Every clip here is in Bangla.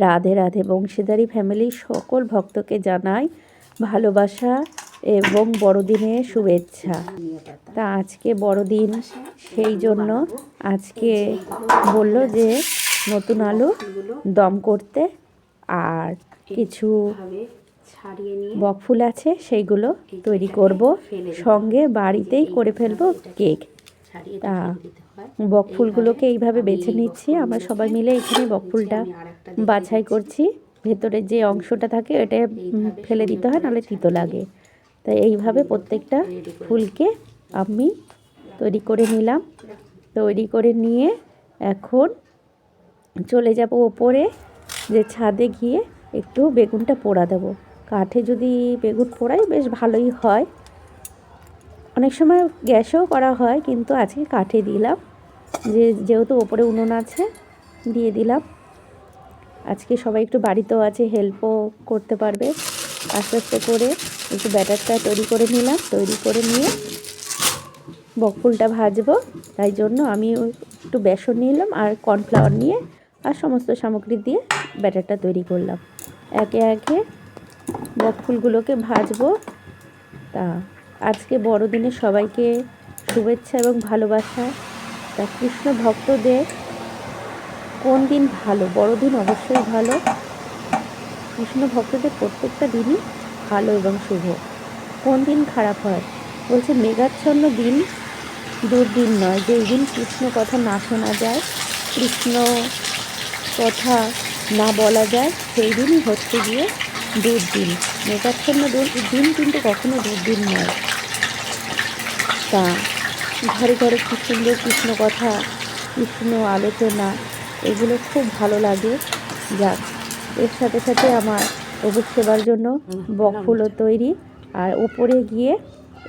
রাধে রাধে বংশীধারী ফ্যামিলির সকল ভক্তকে জানাই ভালোবাসা এবং বড়দিনে শুভেচ্ছা। তা আজকে বড়দিন সেই জন্য আজকে বলল যে নতুন আলু দম করতে আর কিছু বকফুল আছে সেইগুলো তৈরি করব। সঙ্গে বাড়িতেই করে ফেলব কেক। তা হয়। বকফুলগুলোকে এইভাবে বেছে নিচ্ছি। আমরা সবাই মিলে এখানে বকফুলটা বাছাই করছি। ভেতরে যে অংশটা থাকে উম, ফেলে দিতে হয় নাহলে তিতো লাগে। তাই এইভাবে প্রত্যেকটা ফুলকে আমি তৈরি করে নিলাম। তৈরি করে নিয়ে এখন চলে যাব ওপরে যে ছাদে গিয়ে একটু বেগুনটা পোড়া দেবো। কাঠে যদি বেগুন পোড়াই বেশ ভালোই হয়। অনেক সময় গ্যাসেও করা হয়, কিন্তু আজকে কাঠে দিলাম। যে, যেহেতু ওপরে উনুন আছে, দিয়ে দিলাম। আজকে সবাই একটু বাড়িতেও আছে হেল্পও করতে পারবে। আস্তে আস্তে করে একটু ব্যাটারটা তৈরি করে নিলাম, তৈরি করে নিয়ে বকফুলটা ভাজবো। তাই জন্য আমি একটু বেসন নিলাম আর কর্নফ্লাওয়ার নিয়ে আর সমস্ত সামগ্রী দিয়ে ব্যাটারটা তৈরি করলাম। একে একে বকফুলগুলোকে ভাজবো। তা আজকে বড়দিনে সবাইকে শুভেচ্ছা এবং ভালোবাসা। তা কৃষ্ণ ভক্তদের কোন দিন ভালো? বড়দিন অবশ্যই ভালো। কৃষ্ণ ভক্তদের প্রত্যেকটা দিনই ভালো এবং শুভ। কোন দিন খারাপ হয়? বলছে মেঘাচ্ছন্ন দিন দুর্দিন নয়। যেই দিন কৃষ্ণ কথা না শোনা যায়, কৃষ্ণ কথা না বলা যায়, সেই দিনই হচ্ছে গিয়ে দুর্দিন। মেঘাচ্ছন্ন দিন কিন্তু কখনো দুর্দিন নয়। তা ঘরে ঘরে খুব সুন্দর কৃষ্ণ কথা, কৃষ্ণ আলোচনা, এগুলো খুব ভালো লাগে। যাক, এর সাথে সাথে আমার প্রভু সেবার জন্য বকফুলও তৈরি। আর উপরে গিয়ে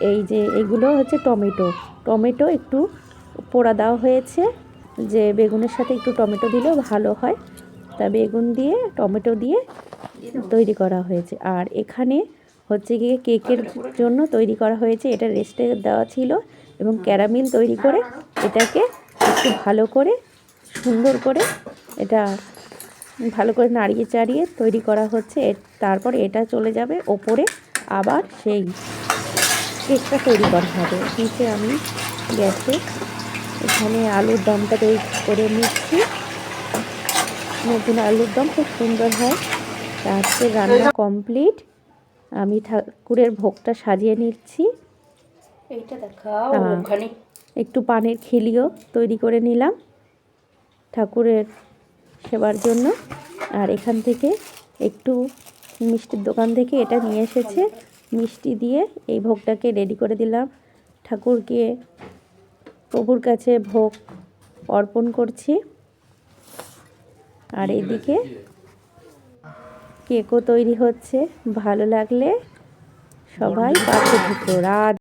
এই যে এগুলো হচ্ছে টমেটো। টমেটো একটু পোড়া দেওয়া হয়েছে, যে বেগুনের সাথে একটু টমেটো দিলেও ভালো হয়। তা বেগুন দিয়ে, টমেটো দিয়ে তৈরি করা হয়েছে। আর এখানে হচ্ছে গিয়ে কেকের জন্য তৈরি করা হয়েছে। এটা রেস্টে দেওয়া ছিল এবং ক্যারামিল তৈরি করে এটাকে একটু ভালো করে, সুন্দর করে এটা ভালো করে নাড়িয়ে চাড়িয়ে তৈরি করা হচ্ছে। তারপর এটা চলে যাবে ওপরে, আবার সেই কেকটা তৈরি করা হবে। নিচে আমি গ্যাসে এখানে আলুর দমটা তৈরি করে নিচ্ছি। নতুন আলুর দম খুব সুন্দর হয়। তা আজকে রান্না কমপ্লিট। আমি ঠাকুরের ভোগটা সাজিয়ে নিচ্ছি। এইটা দেখাও একটু পানের খিলিও তৈরি করে নিলাম ঠাকুরের সেবার জন্য। আর এখান থেকে একটু মিষ্টির দোকান থেকে এটা নিয়ে এসেছে। মিষ্টি দিয়ে এই ভোগটাকে রেডি করে দিলাম। ঠাকুরকে প্রভুর কাছে ভোগ অর্পণ করছি। আর এদিকে কেকও তৈরি হচ্ছে। ভালো লাগলে সবাই পাশে ঢুকো রাত